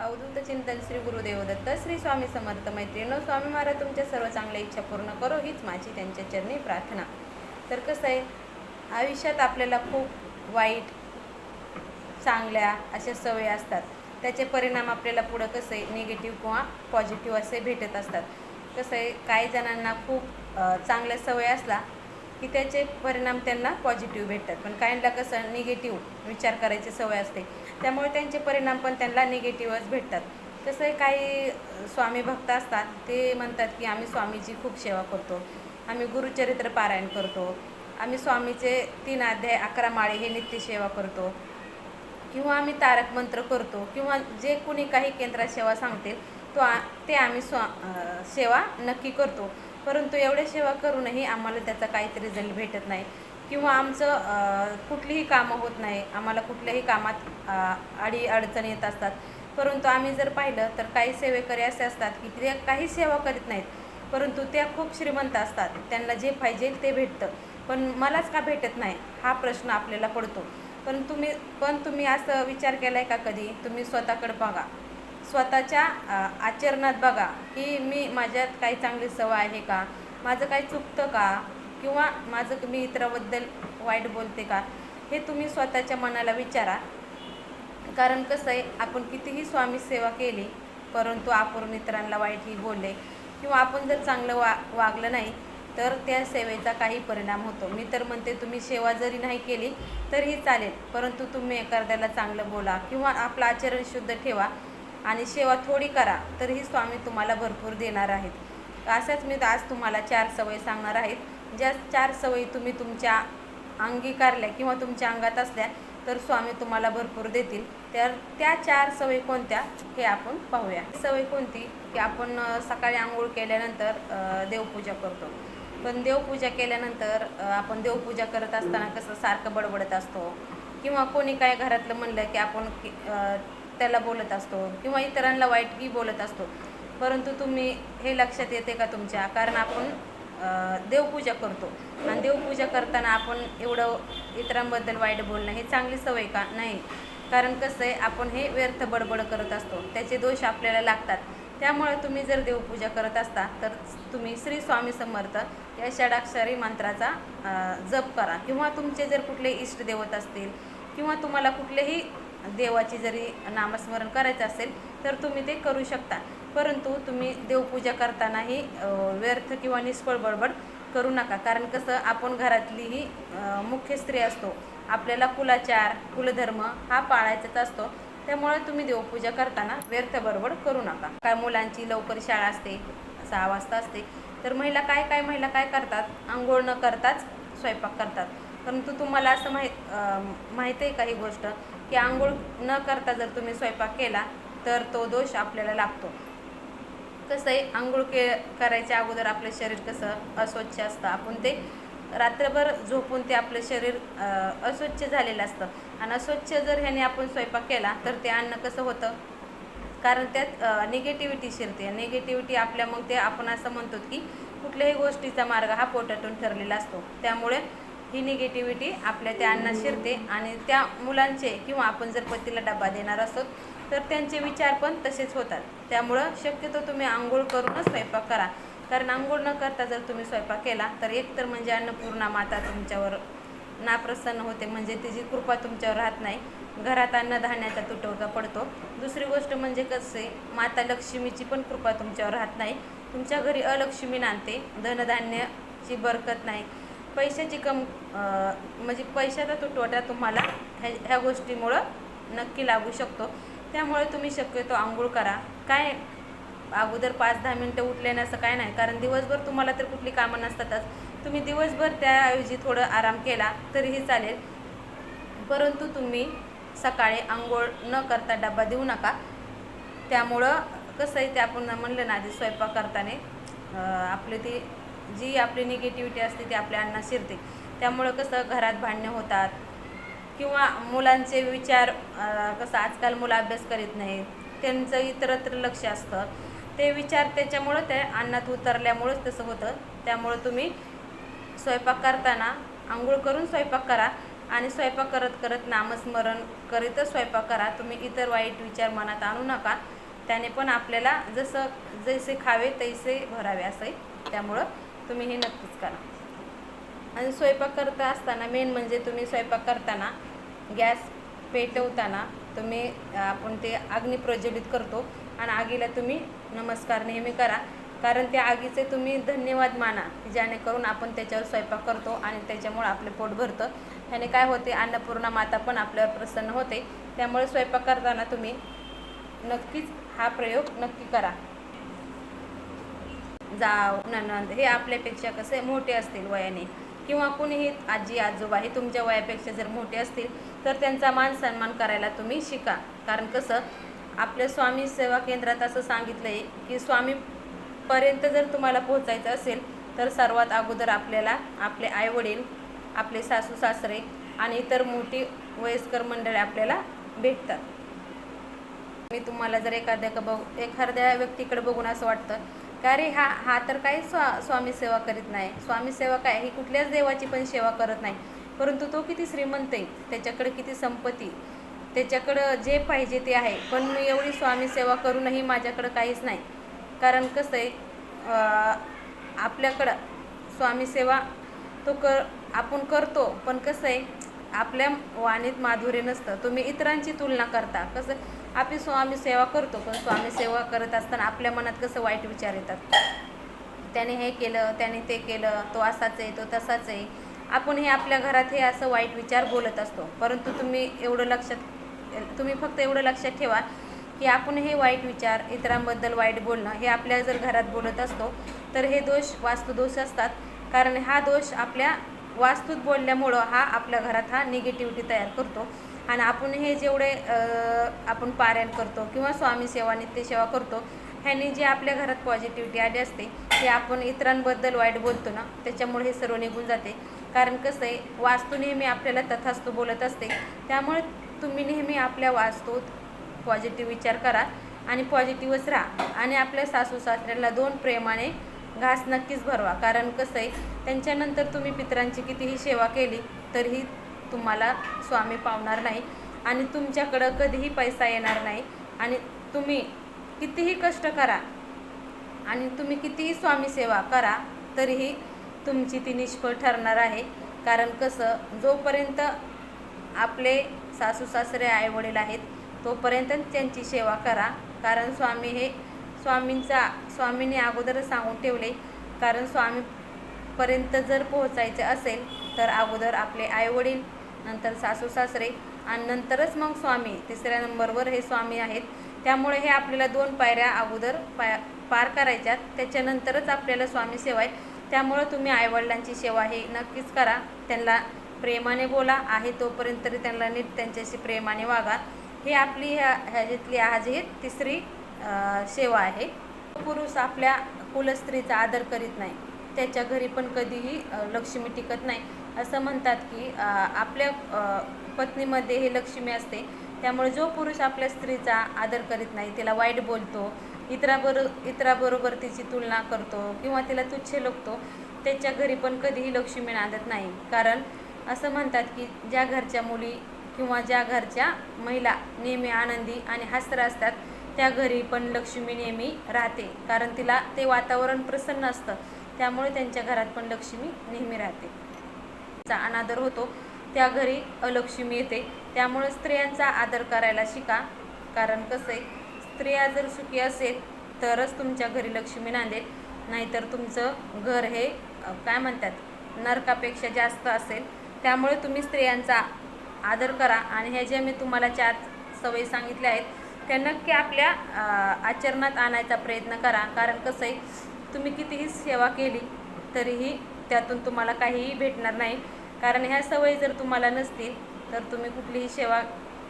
अवधूत चिंतन श्री गुरुदेव दत्त श्री स्वामी समर्थ मैत्रिणो स्वामी महाराज तुमच्या सर्व चांगल्या इच्छा पूर्ण करो हीच माझी त्यांच्या चरणी प्रार्थना. तर कसं आहे आयुष्यात आपल्याला खूप वाईट चांगल्या अशा सवयी असतात. त्याचे परिणाम आपल्याला पुढं कसं आहे निगेटिव्ह किंवा पॉझिटिव्ह असे भेटत असतात. कसं आहे काही जणांना खूप चांगल्या सवय असला की त्याचे परिणाम त्यांना पॉझिटिव्ह भेटतात. पण काहींना कसं निगेटिव्ह विचार करायची सवय असते. त्यामुळे त्यांचे परिणाम पण त्यांना निगेटिव्हच भेटतात. तसे काही स्वामी भक्त असतात ते म्हणतात की आम्ही स्वामीची खूप सेवा करतो. आम्ही गुरुचरित्र पारायण करतो. आम्ही स्वामीचे तीन अध्याय अकरा माळे हे नित्यसेवा करतो. किंवा आम्ही तारक मंत्र करतो. किंवा जे कुणी काही केंद्रात सेवा सांगतील तो आ ते आम्ही स्वा सेवा नक्की करतो. परंतु एवढ्या सेवा करूनही आम्हाला त्याचा काहीतरी रिझल्ट भेटत नाही. किंवा आमचं कुठलीही कामं होत नाही आम्हाला कुठल्याही कामात अडी अडचणी येत असतात. परंतु आम्ही जर पाहिलं तर काही सेवेकरी असे असतात की ते काही सेवा करीत नाहीत परंतु त्या खूप श्रीमंत असतात. त्यांना जे पाहिजे ते भेटतं. पण मलाच का भेटत नाही? हा प्रश्न आपल्याला पडतो. पण तुम्ही पण तुम्ही असं विचार केला आहे का कधी? तुम्ही स्वतःकडे बघा. स्वतःच्या आचरणात बघा की मी माझ्यात काही चांगली सवय आहे का? माझं काही चुकतं का? किंवा माझं मी इतराबद्दल वाईट बोलते का? हे तुम्ही स्वतःच्या मनाला विचारा. कारण कसं आहे आपण कितीही स्वामी सेवा केली परंतु आपण इतरांना वाईटही बोलले किंवा आपण जर चांगलं वा वागलं नाही तर त्या सेवेचा काही परिणाम होतो. मी तर म्हणते तुम्ही सेवा जरी नाही केली तरीही चालेल. परंतु तुम्ही एखाद्याला चांगलं बोला किंवा आपलं आचरण शुद्ध ठेवा आणि सेवा थोडी करा तरीही स्वामी तुम्हाला भरपूर देणार आहेत. अशाच मी आज तुम्हाला चार सवयी सांगणार आहेत ज्या चार सवयी तुम्ही तुमच्या अंगीकारल्या किंवा तुमच्या अंगात असल्या तर स्वामी तुम्हाला भरपूर देतील. तर त्या चार सवयी कोणत्या हे आपण पाहूया. सवय कोणती? की आपण सकाळी आंघोळ केल्यानंतर देवपूजा करतो. पण देवपूजा केल्यानंतर आपण देवपूजा करत असताना कसं सारखं बडबडत असतो? किंवा कोणी काय घरातलं म्हणलं की आपण त्याला बोलत असतो किंवा इतरांना वाईटही बोलत असतो. परंतु तुम्ही हे लक्षात येते का तुमच्या? कारण आपण देवपूजा करतो. आणि देवपूजा करताना आपण एवढं इतरांबद्दल वाईट बोलणं हे चांगली सवय का? नाही. कारण कसं आहे आपण हे व्यर्थ बडबड करत असतो. त्याचे दोष आपल्याला लागतात. त्यामुळे तुम्ही जर देवपूजा करत असता तर तुम्ही श्री स्वामी समर्थ या षडाक्षरी मंत्राचा जप करा. किंवा तुमचे जर कुठले इष्टदेवत असतील किंवा तुम्हाला कुठलेही देवाची जरी नामस्मरण करायचं असेल तर तुम्ही ते करू शकता. परंतु तुम्ही देवपूजा करतानाही व्यर्थ किंवा निष्फळ बडबड करू नका. कारण कसं आपण घरातलीही मुख्य स्त्री असतो. आपल्याला कुलाचार कुलधर्म हा पाळायचाच असतो. त्यामुळे तुम्ही देवपूजा करताना व्यर्थ बडबड करू नका. काय मुलांची लवकर शाळा असते सहा वाजता असते तर महिला काय काय महिला काय करतात? आंघोळ न करताच स्वयंपाक करतात. परंतु तुम्हाला असं माहीत माहीत आहे का ही गोष्ट? की आंघोळ न करता जर तुम्ही स्वयंपाक केला तर तो दोष आपल्याला लागतो. कसं आहे आंघोळ के करायच्या अगोदर आपलं शरीर कसं अस्वच्छ असतं. आपण ते रात्रभर झोपून ते आपलं शरीर अस्वच्छ झालेलं असतं. आणि अस्वच्छ जर ह्याने आपण स्वयंपाक केला तर ते अन्न कसं होतं? कारण त्यात निगेटिव्हिटी शिरते. निगेटिव्हिटी आपल्या मग ते आपण असं म्हणतो की कुठल्याही गोष्टीचा मार्ग हा पोटातून ठरलेला असतो. त्यामुळे ही निगेटिव्हिटी आपल्या त्या अन्नात शिरते आणि त्या मुलांचे किंवा आपण जर पतीला डबा देणार असतो तर त्यांचे विचार पण तसेच होतात. त्यामुळं शक्यतो तुम्ही आंघोळ करूनच स्वयंपाक करा. कारण आंघोळ न करता जर तुम्ही स्वयंपाक केला तर एकतर म्हणजे अन्नपूर्णा माता तुमच्यावर नाप्रसन्न होते म्हणजे तिची कृपा तुमच्यावर राहत नाही. घरात अन्नधान्याचा तुटवडा पडतो. दुसरी गोष्ट म्हणजे कसे माता लक्ष्मीची पण कृपा तुमच्यावर राहत नाही. तुमच्या घरी अलक्ष्मी नांदते. धनधान्याची बरकत नाही. पैशाची कम म्हणजे पैशाचा तुटवडा तुम्हाला ह्या ह्या गोष्टीमुळं नक्की लागू शकतो. त्यामुळे तुम्ही शक्यतो आंघोळ करा. काय अगोदर पाच दहा मिनटं उठले असं काय नाही कारण दिवसभर तुम्हाला तर कुठली कामं नसतातच. तुम्ही दिवसभर त्याऐवजी थोडं आराम केला तरीही चालेल. परंतु तुम्ही सकाळी आंघोळ न करता डबा देऊ नका. त्यामुळं कसं आहे ते आपण म्हणलं ना आधी स्वयंपाक करताना आपली ती जी आपली निगेटिव्हिटी असते ती आपल्या अन्नात शिरते. त्यामुळं कसं घरात भांडणे होतात किंवा मुलांचे विचार कसं आजकाल मुलं अभ्यास करीत नाहीत त्यांचं इतरत्र लक्ष असतं. ते विचार त्याच्यामुळं ते अन्नात उतरल्यामुळंच तसं होतं. त्यामुळं तुम्ही स्वयंपाक करताना आंघोळ करून स्वयंपाक करा आणि स्वयंपाक करत करत नामस्मरण करीतच स्वयंपाक करा. तुम्ही इतर वाईट विचार मनात आणू नका. त्याने पण आपल्याला जसं जैसे खावे तैसे भरावे असं त्यामुळं तुम्ही हे नक्कीच करा. आणि स्वयंपाक करता असताना मेन म्हणजे तुम्ही स्वयंपाक करताना गॅस पेटवताना तुम्ही आपण ते अग्नी प्रज्वलित करतो आणि आगीला तुम्ही नमस्कार नेहमी करा. कारण त्या आगीचे तुम्ही धन्यवाद माना जेणेकरून आपण त्याच्यावर स्वयंपाक करतो आणि त्याच्यामुळे आपले पोट भरतं. ह्याने काय होते अन्नपूर्णा माता पण आपल्यावर प्रसन्न होते. त्यामुळे स्वयंपाक करताना तुम्ही नक्कीच हा प्रयोग नक्की करा. जाव ननंद हे आपल्यापेक्षा कसे मोठे असतील वयाने. किंवा कुणीही आजी आजोबा हे तुमच्या वयापेक्षा जर मोठे असतील तर त्यांचा मान सन्मान करायला तुम्ही शिका. कारण कसं आपल्या स्वामी सेवा केंद्रात असं सांगितलं आहे की स्वामीपर्यंत जर तुम्हाला पोहोचायचं असेल तर सर्वात अगोदर आपल्याला आपले आईवडील आपले सासू सासरे आणि इतर मोठी वयस्कर मंडळी आपल्याला भेटतात. मी तुम्हाला जर एखाद्या का बघ एखाद्या व्यक्तीकडे बघून असं वाटतं का रे हा हा तर काही स्वा स्वामी सेवा करीत नाही. स्वामी सेवा काय ही कुठल्याच देवाची पण सेवा करत नाही. परंतु तो किती श्रीमंत आहे त्याच्याकडे किती संपत्ती त्याच्याकडं जे पाहिजे ते आहे. पण मी एवढी स्वामी सेवा करूनही माझ्याकडं काहीच नाही. कारण कसं आहे आपल्याकडं स्वामी सेवा तो कर आपण करतो. पण कसं आहे आपल्या वाणीत माधुर्य नसतं. तुम्ही इतरांची तुलना करता. कसं आपली स्वामी सेवा करतो पण स्वामी सेवा करत असताना आपल्या मनात कसं वाईट विचार येतात? त्याने हे केलं त्याने ते केलं तो असाच आहे तो तसाच आहे. आपण हे आपल्या घरात हे असं वाईट विचार बोलत असतो. परंतु तुम्ही एवढं लक्षात तुम्ही फक्त एवढं लक्षात ठेवा की आपण हे वाईट विचार इतरांबद्दल वाईट बोलणं हे आपल्या जर घरात बोलत असतो तर हे दोष वास्तुदोष असतात. कारण हा दोष आपल्या वास्तूत बोलल्यामुळं हा आपल्या घरात हा निगेटिव्हिटी तयार करतो. आणि आपण हे जेवढे आपण पारायण करतो किंवा स्वामी सेवा नित्यसेवा करतो ह्याने जे आपल्या घरात पॉझिटिव्हिटी आली असते ते आपण इतरांबद्दल वाईट बोलतो ना त्याच्यामुळे हे सर्व निघून जाते. कारण कसं आहे वास्तू नेहमी आपल्याला तथास्तू बोलत असते. त्यामुळे तुम्ही नेहमी आपल्या वास्तूत पॉझिटिव्ह विचार करा आणि पॉझिटिव्हच राहा. आणि आपल्या सासू सासऱ्याला दोन प्रेमाने घास नक्कीच भरवा. कारण कसं आहे त्यांच्यानंतर तुम्ही पितरांची कितीही सेवा केली तरीही तुम्हाला स्वामी पावणार नाही आणि तुमच्याकडं कधीही पैसा येणार नाही. आणि तुम्ही कितीही कष्ट करा आणि तुम्ही कितीही स्वामी सेवा करा तरीही तुमची ती निष्फळ ठरणार आहे. कारण कसं जोपर्यंत आपले सासू सासरे आईवडील आहेत तोपर्यंत त्यांची सेवा करा. कारण स्वामी हे स्वामींचा स्वामींनी अगोदरच सांगून ठेवले कारण स्वामीपर्यंत जर पोहोचायचे असेल तर अगोदर आपले आईवडील नंतर सासू सासरे आणि नंतरच मग स्वामी. तिसऱ्या नंबरवर हे स्वामी आहेत. त्यामुळे हे आपल्याला दोन पायऱ्या अगोदर पाय पार करायच्यात. त्याच्यानंतरच आपल्याला स्वामी सेवा आहे त्यामुळं तुम्ही आईवडिलांची सेवा हे नक्कीच करा. त्यांना प्रेमाने बोला. आहे तोपर्यंत तरी त्यांना नीट त्यांच्याशी प्रेमाने वागा. हे आपली ह्या ह्याच्यातली आज ही तिसरी सेवा आहे. पुरुष आपल्या कुलस्त्रीचा आदर करीत नाही. त्याच्या घरी पण कधीही लक्ष्मी टिकत नाही. असं म्हणतात की आपल्या पत्नीमध्ये हे लक्ष्मी असते. त्यामुळे जो पुरुष आपल्या स्त्रीचा आदर करीत नाही तिला वाईट बोलतो इतराबरो इतराबरोबर तिची तुलना करतो किंवा तिला तुच्छ लोकतो त्याच्या घरी पण कधीही लक्ष्मी नांदत नाही. कारण असं म्हणतात की ज्या घरच्या मुली किंवा ज्या घरच्या महिला नेहमी आनंदी आणि हसर असतात त्या घरी पण लक्ष्मी नेहमी राहते. कारण तिला ते वातावरण प्रसन्न असतं. त्यामुळे त्यांच्या घरात पण लक्ष्मी नेहमी राहते. चा अनादर होतो. त्या घरी अलक्ष्मी येते. त्यामुळे स्त्रियांचा आदर करायला शिका. कारण कसं आहे स्त्रिया जर सुखी असेल तरच तुमच्या घरी लक्ष्मी नांदेल. नाहीतर तुमचं घर हे काय म्हणतात नरकापेक्षा जास्त असेल. त्यामुळे तुम्ही स्त्रियांचा आदर करा. आणि ह्या ज्या मी तुम्हाला चार सवयी सांगितल्या आहेत त्या नक्की आपल्या आचरणात आणायचा प्रयत्न करा. कारण कसं आहे तुम्ही कितीही सेवा केली तरीही त्यातून तुम्हाला काहीही भेटणार नाही. कारण ह्या सवयी जर तुम्हाला नसतील तर तुम्ही कुठलीही सेवा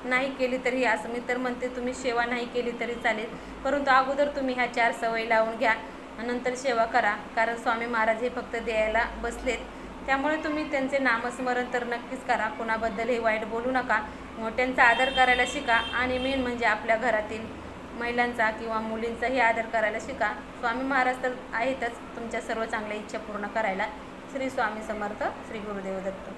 नाही केली तरी असं मी तर म्हणते तुम्ही सेवा नाही केली तरी चालेल. परंतु अगोदर तुम्ही ह्या चार सवयी लावून घ्या नंतर सेवा करा. कारण स्वामी महाराज हे फक्त द्यायला बसलेत. त्यामुळे तुम्ही त्यांचे नामस्मरण तर नक्कीच करा. कोणाबद्दलही वाईट बोलू नका. मोठ्यांचा आदर करायला शिका. आणि मेन म्हणजे आपल्या घरातील महिलांचा किंवा मुलींचाही आदर करायला शिका. स्वामी महाराज तर आहेतच तुमच्या सर्व चांगल्या इच्छा पूर्ण करायला. श्री स्वामी समर्थ श्री गुरुदेव दत्त.